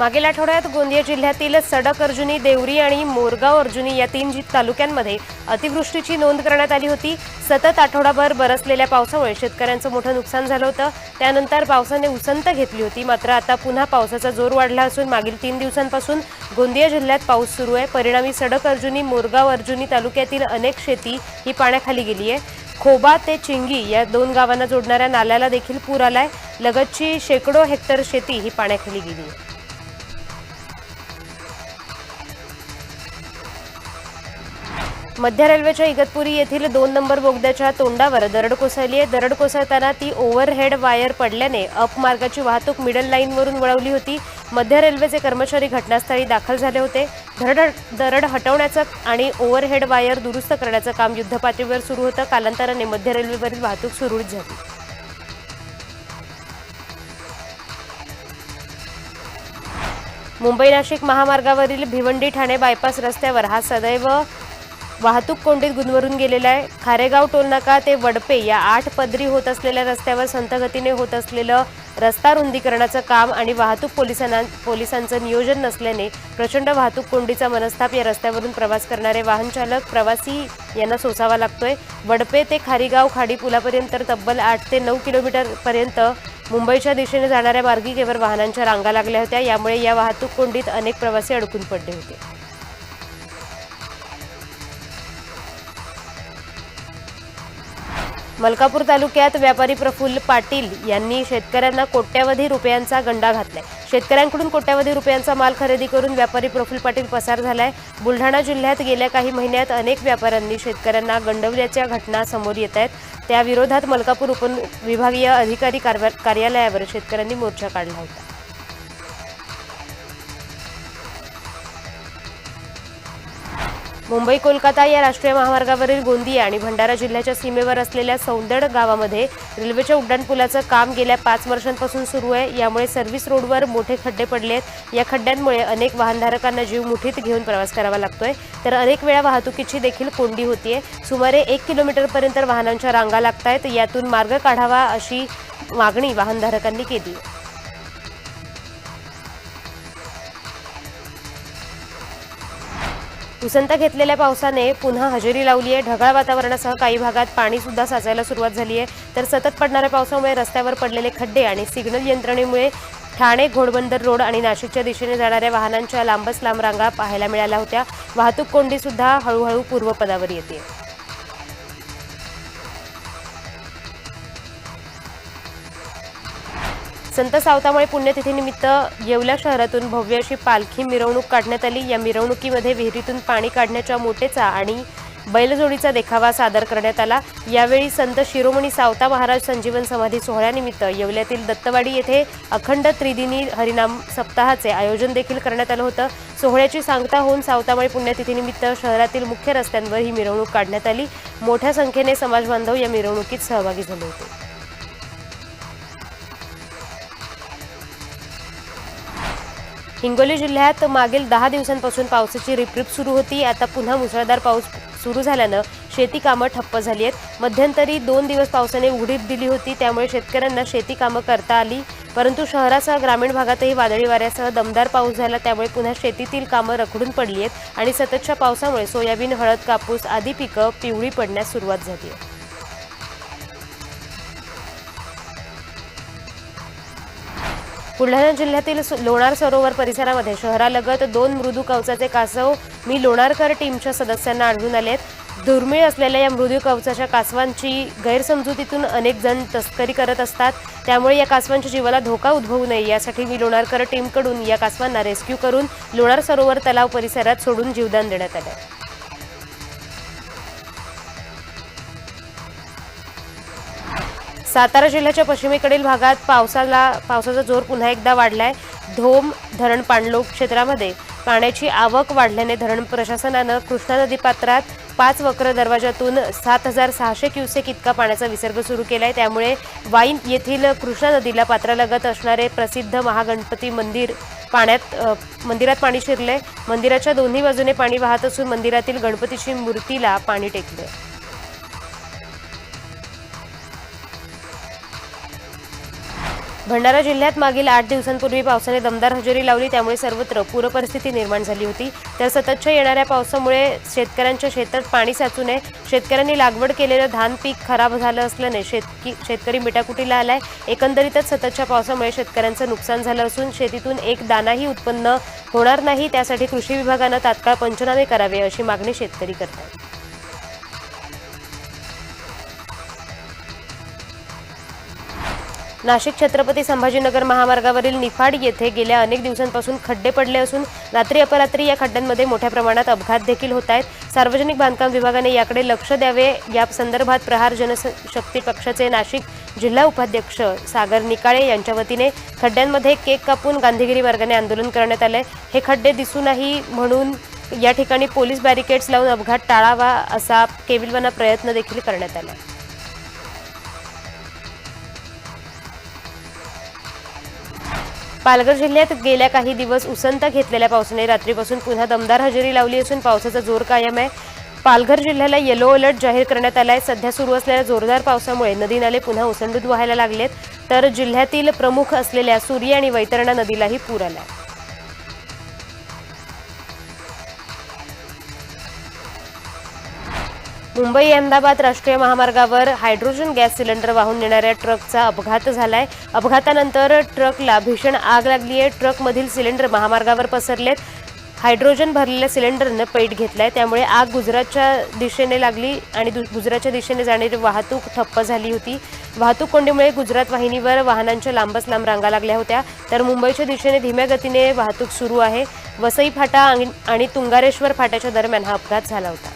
मागील आठवड्यात गोंदिया जिल्ह्यातील सडक अर्जुनी देवरी आणि मोरगाव अर्जुनी या तीन तालुक्यांमध्ये अतिवृष्टीची नोंद करण्यात आली होती. सतत आठवडाभर बरसलेल्या पावसामुळे शेतकऱ्यांचं मोठं नुकसान झालं होतं. त्यानंतर पावसाने उसंत घेतली होती. मात्र आता पुन्हा पावसाचा जोर वाढला असून मागील तीन दिवसांपासून गोंदिया जिल्ह्यात पाऊस सुरू आहे. परिणामी सडक अर्जुनी मोरगाव अर्जुनी तालुक्यातील अनेक शेती ही पाण्याखाली गेली आहे. खोबा ते चिंगी या दोन गावांना जोडणाऱ्या नाल्याला देखील पूर आलाय. लगतची शेकडो हेक्टर शेती ही पाण्याखाली गेली आहे. मध्य रेल्वेच्या इगतपुरी येथील दोन नंबर बोगद्याच्या तोंडावर दरड कोसळली आहे. दरड कोसळताना ती ओव्हरहेड वायर पडल्याने अपमार्गाची वाहतूक मिडल लाईनवरून वळवली होती. मध्य रेल्वेचे कर्मचारी घटनास्थळी दाखल झाले होते. दरड दरड हटवण्याचं आणि ओव्हरहेड वायर दुरुस्त करण्याचं काम युद्धपातळीवर सुरू होतं. कालांतराने मध्य रेल्वेवरील वाहतूक सुरळीत झाली. मुंबई नाशिक महामार्गावरील भिवंडी ठाणे बायपास रस्त्यावर हा सदैव वाहतूक कोंडीत गुंदवरून गेलेला आहे. खारेगाव टोलनाका ते वडपे या आठ पदरी होत असलेल्या रस्त्यावर संथगतीने होत असलेलं रस्ता रुंदीकरणाचं काम आणि वाहतूक पोलिसांना पोलिसांचं नियोजन नसल्याने प्रचंड वाहतूक कोंडीचा मनस्ताप या रस्त्यावरून प्रवास करणारे वाहनचालक प्रवासी यांना सोसावा लागतोय. वडपे ते खारीगाव खाडी पुलापर्यंत तब्बल आठ ते नऊ किलोमीटरपर्यंत मुंबईच्या दिशेने जाणाऱ्या मार्गिकेवर वाहनांच्या रांगा लागल्या होत्या. यामुळे या वाहतूक कोंडीत अनेक प्रवासी अडकून पडले होते. मलकापूर तालुक्यात व्यापारी प्रफुल्ल पाटील यांनी शेतकऱ्यांना कोट्यावधी रुपयांचा गंडा घातलाय. शेतकऱ्यांकडून कोट्यावधी रुपयांचा माल खरेदी करून व्यापारी प्रफुल्ल पाटील पसार झालाय. बुलढाणा जिल्ह्यात गेल्या काही महिन्यात अनेक व्यापाऱ्यांनी शेतकऱ्यांना गंडवल्याच्या घटना समोर येत आहेत. त्याविरोधात मलकापूर उपविभागीय अधिकारी कारवा- कार्यालयावर शेतकऱ्यांनी मोर्चा काढला होता. मुंबई कोलकाता या राष्ट्रीय महामार्गावरील गोंदिया आणि भंडारा जिल्ह्याच्या सीमेवर असलेल्या सौंदड गावामध्ये रेल्वेच्या उड्डाणपुलाचं काम गेल्या पाच वर्षांपासून सुरू आहे. यामुळे सर्व्हिस रोडवर मोठे खड्डे पडले आहेत. या खड्ड्यांमुळे अनेक वाहनधारकांना जीव मुठीत घेऊन प्रवास करावा लागतोय. तर अनेक वेळा वाहतुकीची देखील कोंडी होतीये. सुमारे एक किलोमीटरपर्यंत वाहनांच्या रांगा लागतायत. यातून मार्ग काढावा अशी मागणी वाहनधारकांनी केली उसंत घेतलेल्या पावसाने पुन्हा हजेरी लावली आहे ढगाळ वातावरणासह काही भागात पाणी सुद्धा साचायला सुरुवात झाली आहे तर सतत पडणाऱ्या पावसामुळे रस्त्यावर पडलेले खड्डे आणि सिग्नल यंत्रणेमुळे ठाणे घोडबंदर रोड आणि नाशिकच्या दिशेने जाणाऱ्या वाहनांच्या लांबच लांब रांगा पाहायला मिळाल्या होत्या. वाहतूक कोंडी सुद्धा हळूहळू पूर्वपदावर येते संत सावतामुळे पुण्यतिथीनिमित्त येवला शहरातून भव्य अशी पालखी मिरवणूक काढण्यात आली. या मिरवणुकीमध्ये विहिरीतून पाणी काढण्याच्या मोटेचा आणि बैलजोडीचा देखावा सादर करण्यात आला. यावेळी संत शिरोमणी सावता महाराज संजीवन समाधी सोहळ्यानिमित्त येवल्यातील दत्तवाडी येथे अखंड त्रिदिनी हरिनाम सप्ताहाचे आयोजन देखील करण्यात आलं होतं. सोहळ्याची सांगता होऊन सावतामाळी पुण्यतिथीनिमित्त शहरातील मुख्य रस्त्यांवर ही मिरवणूक काढण्यात आली. मोठ्या संख्येने समाजबांधव या मिरवणुकीत सहभागी झाले होते. हिंगोली जिल्ह्यात मागील दहा दिवसांपासून पावसाची रिपरिप सुरू होती. आता पुन्हा मुसळधार पाऊस सुरू झाल्यानं शेती कामं ठप्प झाली आहेत. मध्यंतरी दोन दिवस पावसाने उघडीप दिली होती त्यामुळे शेतकऱ्यांना शेती कामं करता आली. परंतु शहरासह ग्रामीण भागातही वादळी वाऱ्यासह दमदार पाऊस झाला त्यामुळे पुन्हा शेतीतील कामं रखडून पडली आहेत आणि सततच्या पावसामुळे सोयाबीन हळद कापूस आदी पिकं पिवळी पडण्यास सुरुवात झाली आहे. बुलढाणा जिल्ह्यातील लोणार सरोवर परिसरामध्ये शहरालगत दोन मृदू कवचाचे कासव मी लोणारकर टीमच्या सदस्यांना आढळून आले आहेत दुर्मिळ असलेल्या या मृदू कवचाच्या कासवांची गैरसमजुतीतून अनेक जण तस्करी करत असतात. त्यामुळे या कासवांच्या जीवाला धोका उद्भवू नये यासाठी मी लोणारकर टीमकडून या कासवांना रेस्क्यू करून लोणार सरोवर तलाव परिसरात सोडून जीवदान देण्यात आलं. सातारा जिल्ह्याच्या पश्चिमेकडील भागात पावसाला पावसाचा जोर पुन्हा एकदा वाढलाय. धोम धरण पाणलोक क्षेत्रामध्ये पाण्याची आवक वाढल्याने धरण प्रशासनानं कृष्णा नदी पात्रात पाच वक्र दरवाजातून सात हजार सहाशे क्युसेक इतका पाण्याचा विसर्ग सुरू केलाय. त्यामुळे वाईन येथील कृष्णा नदीला पात्रालगत असणारे प्रसिद्ध महागणपती मंदिर पाण्यात मंदिरात पाणी शिरले मंदिराच्या दोन्ही बाजूने पाणी वाहत असून मंदिरातील गणपतीची मूर्तीला पाणी टेकले भंडारा जिल्ह्यात मागील आठ दिवसांपूर्वी पावसाने दमदार हजेरी लावली त्यामुळे सर्वत्र पूरपरिस्थिती निर्माण झाली होती. तर सततच्या येणाऱ्या पावसामुळे शेतकऱ्यांच्या शेतात पाणी साचू नये. शेतकऱ्यांनी लागवड केलेलं धान पीक खराब झालं असल्याने शेतकी शेतकरी मिटाकुटीला आलाय. एकंदरीतच सततच्या पावसामुळे शेतकऱ्यांचं नुकसान झालं असून शेतीतून एक दानाही उत्पन्न होणार नाही. त्यासाठी कृषी विभागानं तात्काळ पंचनामे करावे अशी मागणी शेतकरी करतात. नाशिक छत्रपती संभाजीनगर महामार्गावरील निफाड येथे गेल्या अनेक दिवसांपासून खड्डे पडले असून रात्री अपरात्री या खड्ड्यांमध्ये मोठ्या प्रमाणात अपघात देखील होत आहेत. सार्वजनिक बांधकाम विभागाने याकडे लक्ष द्यावे. या संदर्भात प्रहार जनशक्ती पक्षाचे नाशिक जिल्हा उपाध्यक्ष सागर निकाळे यांच्या वतीने खड्ड्यांमध्ये केक कापून गांधीगिरी वर्गाने आंदोलन करण्यात आले हे खड्डे दिसू नाही म्हणून या ठिकाणी पोलीस बॅरिकेड्स लावून अपघात टाळावा असा केविलवाना प्रयत्न देखील करण्यात आला. पालघर जिल्ह्यात गेल्या काही दिवस उसंत घेतलेल्या पावसाने रात्रीपासून पुन्हा दमदार हजेरी लावली असून पावसाचा जोर कायम आहे. पालघर जिल्ह्याला येलो अलर्ट जाहीर करण्यात आला आहे सध्या सुरू असलेल्या जोरदार पावसामुळे नदी नाले पुन्हा ओसंडून व्हायला लागलेत. तर जिल्ह्यातील प्रमुख असलेल्या सूर्य आणि वैतरणा नदीलाही पूर आला मुंबई अहमदाबाद राष्ट्रीय महामार्गावर हायड्रोजन गॅस सिलेंडर वाहून नेणाऱ्या ट्रकचा अपघात झालाय. अपघातानंतर ट्रकला भीषण आग लागली आहे ट्रकमधील सिलेंडर महामार्गावर पसरलेत. हायड्रोजन भरलेल्या सिलेंडरनं पेट घेतलाय. त्यामुळे आग गुजरातच्या दिशेने लागली आणि गुजरातच्या दिशेने जाणारी वाहतूक ठप्प झाली होती. वाहतूक कोंडीमुळे गुजरात वाहिनीवर वाहनांच्या लांबच लांब रांगा लागल्या होत्या. तर मुंबईच्या दिशेने धीम्या गतीने वाहतूक सुरू आहे. वसई फाटा आणि तुंगारेश्वर फाट्याच्या दरम्यान हा अपघात झाला होता.